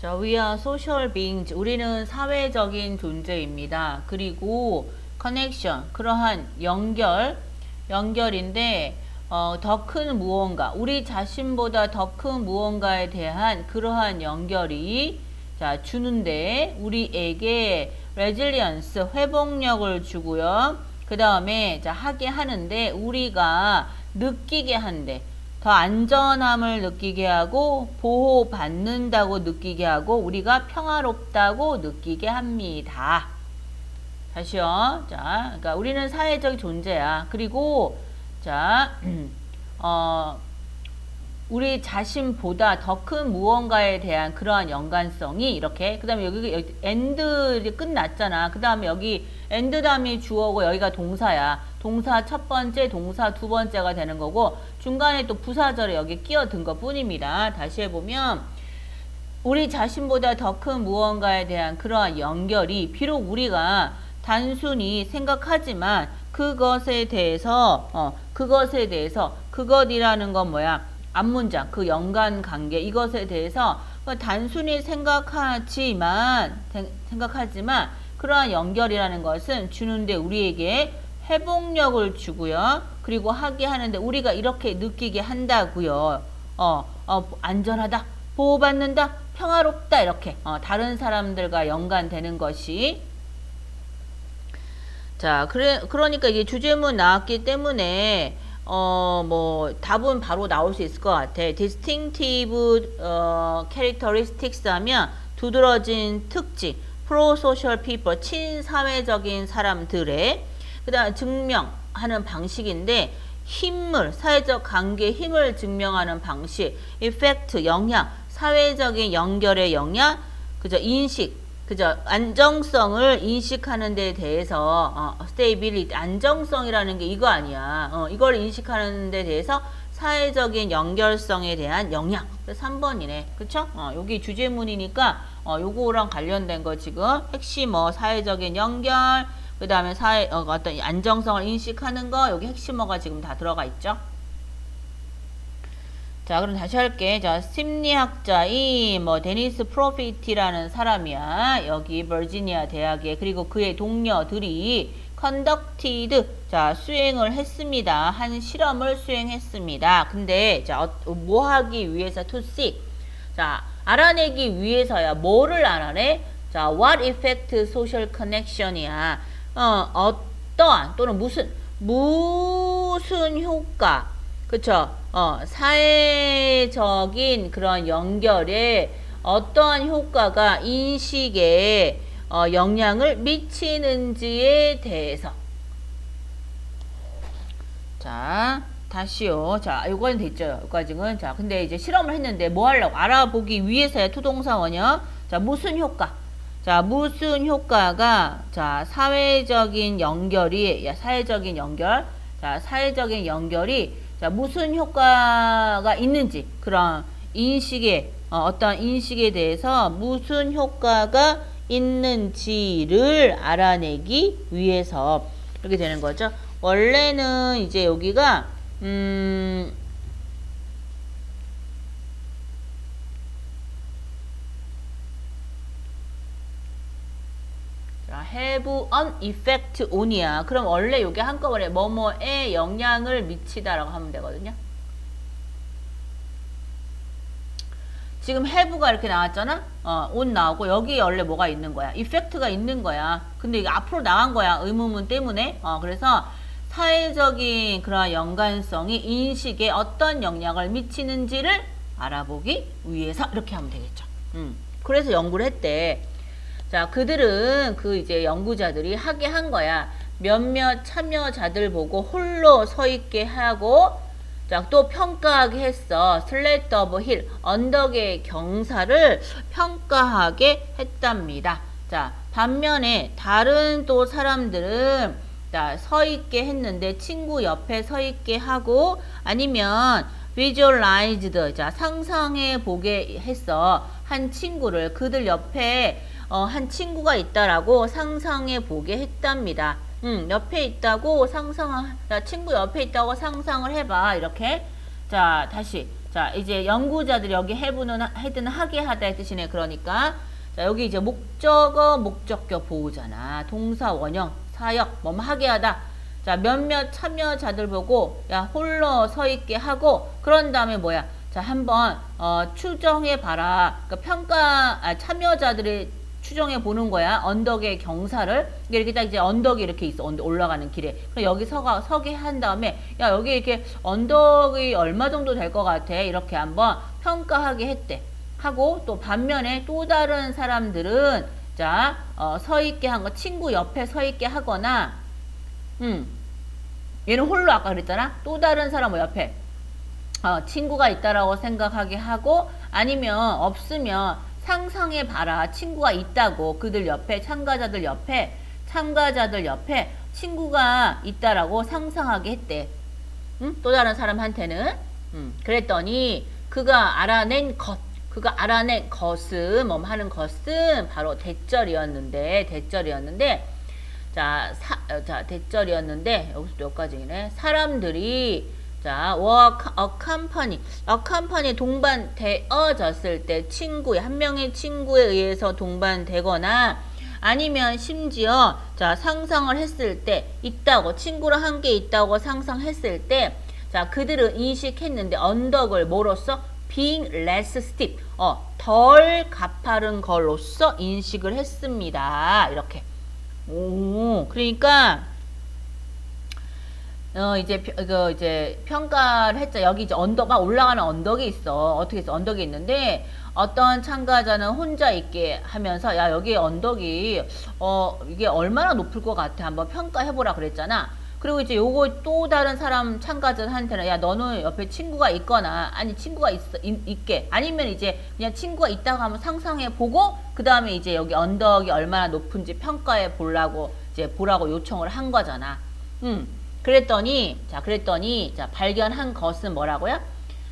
자, we are social beings. 우리는 사회적인 존재입니다. 그리고 connection, 그러한 연결, 연결인데, 어, 더 큰 무언가, 우리 자신보다 더 큰 무언가에 대한 그러한 연결이, 자, 주는데, 우리에게 resilience, 회복력을 주고요. 그 다음에, 자, 하게 하는데, 우리가 느끼게 한대. 더 안전함을 느끼게 하고 보호받는다고 느끼게 하고 우리가 평화롭다고 느끼게 합니다. 다시요. 자, 그러니까 우리는 사회적 존재야. 그리고 자, 어, 우리 자신보다 더 큰 무언가에 대한 그러한 연관성이 이렇게 그 다음에 여기, 여기 엔드 끝났잖아. 그 다음에 여기 엔드 다음이 주어고 여기가 동사야. 동사 첫 번째 동사 두 번째가 되는 거고 중간에 또 부사절에 여기 끼어든 것 뿐입니다. 다시 해보면 우리 자신보다 더 큰 무언가에 대한 그러한 연결이 비록 우리가 단순히 생각하지만 그것에 대해서 어 그것에 대해서 그것이라는 건 뭐야 앞문장 그 연관 관계 이것에 대해서 단순히 생각하지만 생각하지만 그러한 연결이라는 것은 주는데 우리에게 회복력을 주고요. 그리고 하게 하는데 우리가 이렇게 느끼게 한다고요. 어, 어 안전하다, 보호받는다, 평화롭다 이렇게 어, 다른 사람들과 연관되는 것이 자, 그래 그러니까 이게 주제문 나왔기 때문에 어, 뭐, 답은 바로 나올 수 있을 것 같아. distinctive, 어, characteristics 하면 두드러진 특징, pro-social people, 친사회적인 사람들의, 그 다음 증명하는 방식인데, 힘을, 사회적 관계의 힘을 증명하는 방식, effect, 영향, 사회적인 연결의 영향, 그죠, 인식, 그죠? 안정성을 인식하는 데 대해서 어, stability, 안정성이라는 게 이거 아니야. 어, 이걸 인식하는 데 대해서 사회적인 연결성에 대한 영향. 3번이네. 그쵸? 어, 여기 주제문이니까 어, 요거랑 관련된 거 지금 핵심 어 사회적인 연결, 그 다음에 사회 어, 어떤 안정성을 인식하는 거 여기 핵심어가 지금 다 들어가 있죠. 자, 그럼 다시 할게. 자, 심리학자이 뭐 데니스 프로피티라는 사람이야. 여기 버지니아 대학에 그리고 그의 동료들이 conducted 자, 수행을 했습니다. 한 실험을 수행했습니다. 근데 자, 어, 뭐 하기 위해서 to see. 자, 알아내기 위해서야. 뭐를 알아내? 자, what effect social connection이야. 어, 어떠한 또는 무슨 무슨 효과 그쵸? 어, 사회적인 그런 연결에 어떠한 효과가 인식에 어, 영향을 미치는지에 대해서. 자, 다시요. 자, 요거는 됐죠. 여기까지는. 자, 근데 이제 실험을 했는데 뭐 하려고? 알아보기 위해서의 투동사원이요. 자, 무슨 효과? 자, 무슨 효과가, 자, 사회적인 연결이, 야, 사회적인 연결. 자, 사회적인 연결이 자, 무슨 효과가 있는지 그런 인식에 어, 떤 인식에 대해서 무슨 효과가 있는지를 알아내기 위해서 이렇게 되는 거죠. 원래는 이제 여기가 음 have an effect on이야. 그럼 원래 이게 한꺼번에 뭐뭐에 영향을 미치다라고 하면 되거든요. 지금 have가 이렇게 나왔잖아? 어, on 나오고 여기 원래 뭐가 있는 거야? effect가 있는 거야. 근데 이게 앞으로 나간 거야. 의문문 때문에. 어, 그래서 사회적인 그런 연관성이 인식에 어떤 영향을 미치는지를 알아보기 위해서 이렇게 하면 되겠죠. 음. 그래서 연구를 했대. 자, 그들은 그 이제 연구자들이 하게 한 거야. 몇몇 참여자들 보고 홀로 서 있게 하고 자, 또 평가하게 했어. 오브 힐, 언덕의 경사를 평가하게 했답니다. 자, 반면에 다른 또 사람들은 자, 서 있게 했는데 친구 옆에 서 있게 하고 아니면 visualized 자, 상상해 보게 했어. 한 친구를 그들 옆에 어, 한 친구가 있다라고 상상해 보게 했답니다. 음, 옆에 있다고 상상, 자, 친구 옆에 있다고 상상을 해봐. 이렇게. 자, 다시. 자, 이제 연구자들이 여기 해부는 헤드는 하게 하다의 뜻이네. 그러니까 자, 여기 이제 목적어, 목적격 보호잖아. 동사, 원형, 사역, 뭐 하게 하다. 자, 몇몇 참여자들 보고 야, 홀로 서 있게 하고 그런 다음에 뭐야? 자, 한번 어, 추정해 봐라. 그러니까 평가 아, 참여자들이 추정해 보는 거야. 언덕의 경사를 이렇게 딱 이제 언덕이 이렇게 있어. 언덕 올라가는 길에. 그럼 여기 서가 서게 한 다음에 야 여기 이렇게 언덕이 얼마 정도 될 것 같아. 이렇게 한번 평가하게 했대. 하고 또 반면에 또 다른 사람들은 자, 어, 서 있게 한 거 친구 옆에 서 있게 하거나 음. 얘는 홀로 아까 그랬잖아. 또 다른 사람 옆에 어, 친구가 있다라고 생각하게 하고 아니면 없으면 상상해 봐라. 친구가 있다고 그들 옆에 참가자들 옆에 참가자들 옆에 친구가 있다라고 상상하게 했대. 응? 또 다른 사람한테는 음, 그랬더니 그가 알아낸 것 그가 알아낸 것은 뭐 하는 것은 바로 대절이었는데 대절이었는데 자, 사, 어, 자 대절이었는데 여기서 여기까지네 사람들이 자, work a company, a company 동반되어졌을 때 친구, 한 명의 친구에 의해서 동반되거나 아니면 심지어 자 상상을 했을 때 있다고 친구랑 함께 있다고 상상했을 때 자 그들은 인식했는데 언덕을 뭐로써? being less steep. 어 덜 가파른 걸로써 인식을 했습니다. 이렇게. 오 그러니까 어 이제 펴- 그 이제 평가를 했죠. 여기 이제 언덕 막 올라가는 언덕이 있어. 어떻게 해서 언덕이 있는데 어떤 참가자는 혼자 있게 하면서 야 여기 언덕이 어 이게 얼마나 높을 것 같아 한번 평가해 보라 그랬잖아. 그리고 이제 요거 또 다른 사람 참가자한테는 야 너는 옆에 친구가 있거나 아니 친구가 있, 있, 있게 아니면 이제 그냥 친구가 있다고 하면 상상해 보고 그 다음에 이제 여기 언덕이 얼마나 높은지 평가해 보라고 이제 보라고 요청을 한 거잖아. 음. 그랬더니 자 그랬더니 자 발견한 것은 뭐라고요?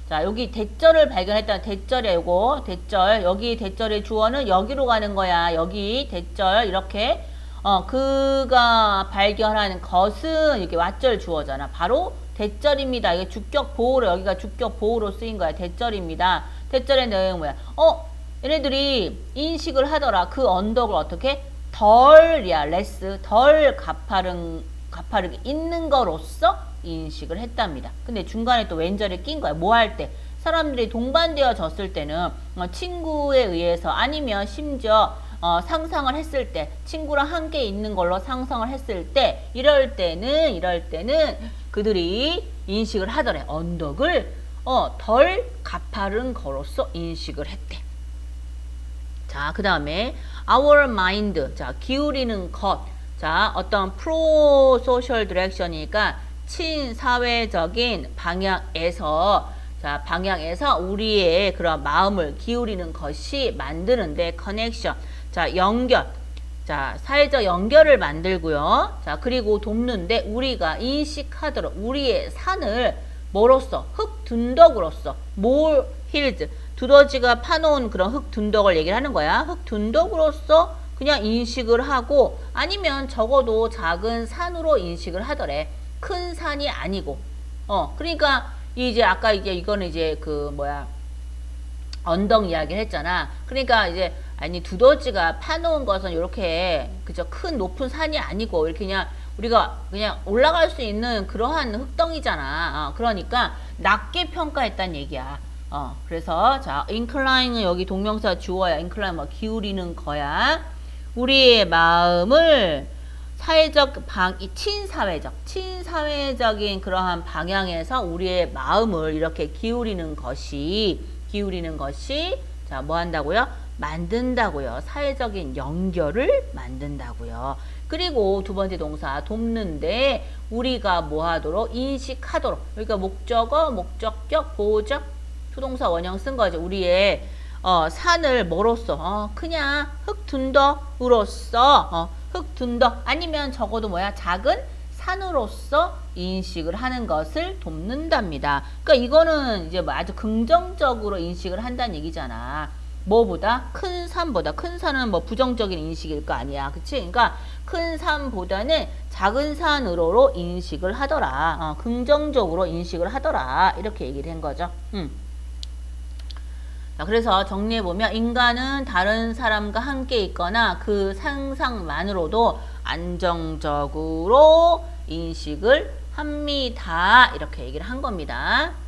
자 여기 대절을 발견했다 대절이야 요거. 대절. 여기 대절의 주어는 여기로 가는 거야. 여기 대절 이렇게. 어 그가 발견한 것은 이렇게 왓절 주어잖아. 바로 대절입니다. 이게 주격 보호로 여기가 주격 보호로 쓰인 거야. 대절입니다. 대절의 내용 뭐야? 어 얘네들이 인식을 하더라. 그 언덕을 어떻게? 덜이야 레스 덜 가파른 가파르게 있는 거로서 인식을 했답니다. 근데 중간에 또 왼절이 낀 거야. 뭐 할 때? 사람들이 동반되어졌을 때는 어, 친구에 의해서 아니면 심지어 어, 상상을 했을 때 친구랑 함께 있는 걸로 상상을 했을 때 이럴 때는 이럴 때는 그들이 인식을 하더래. 언덕을 어, 덜 가파른 거로서 인식을 했대. 자, 그 다음에 our mind. 자, 기울이는 것. 자, 어떤 프로 소셜 디렉션이니까 친사회적인 방향에서 자, 방향에서 우리의 그런 마음을 기울이는 것이 만드는데 커넥션. 자, 연결. 자, 사회적 연결을 만들고요. 자, 그리고 돕는데 우리가 인식하도록 우리의 산을 뭐로써? 흙 둔덕으로써 몰 힐즈 두더지가 파놓은 그런 흙 둔덕을 얘기를 하는 거야. 흙 둔덕으로써 그냥 인식을 하고 아니면 적어도 작은 산으로 인식을 하더래. 큰 산이 아니고. 어, 그러니까 이제 아까 이제 이거는 이제 그 뭐야 언덕 이야기를 했잖아. 그러니까 이제 아니 두더지가 파놓은 것은 이렇게 그저 큰 높은 산이 아니고 이렇게 그냥 우리가 그냥 올라갈 수 있는 그러한 흙덩이잖아. 어, 그러니까 낮게 평가했단 얘기야. 어, 그래서 자, incline은 여기 동명사 주어야. incline 뭐 기울이는 거야. 우리의 마음을 사회적 방, 이 친사회적, 친사회적인 그러한 방향에서 우리의 마음을 이렇게 기울이는 것이, 기울이는 것이, 자, 뭐 한다고요? 만든다고요. 사회적인 연결을 만든다고요. 그리고 두 번째 동사, 돕는데, 우리가 뭐 하도록? 인식하도록. 그러니까 목적어, 목적격, 보호적, 투동사 원형 쓴 거죠. 우리의 어, 산을 뭐로써? 어, 그냥 흙 둔덕으로써 어, 흙 둔덕 아니면 적어도 뭐야 작은 산으로서 인식을 하는 것을 돕는답니다. 그러니까 이거는 이제 뭐 아주 긍정적으로 인식을 한다는 얘기잖아. 뭐보다 큰 산보다 큰 산은 뭐 부정적인 인식일 거 아니야, 그치? 그러니까 큰 산보다는 작은 산으로 인식을 하더라. 어, 긍정적으로 인식을 하더라. 이렇게 얘기를 한 거죠. 음. 자, 그래서 정리해 보면 인간은 다른 사람과 함께 있거나 그 상상만으로도 안정적으로 인식을 합니다. 이렇게 얘기를 한 겁니다. 음.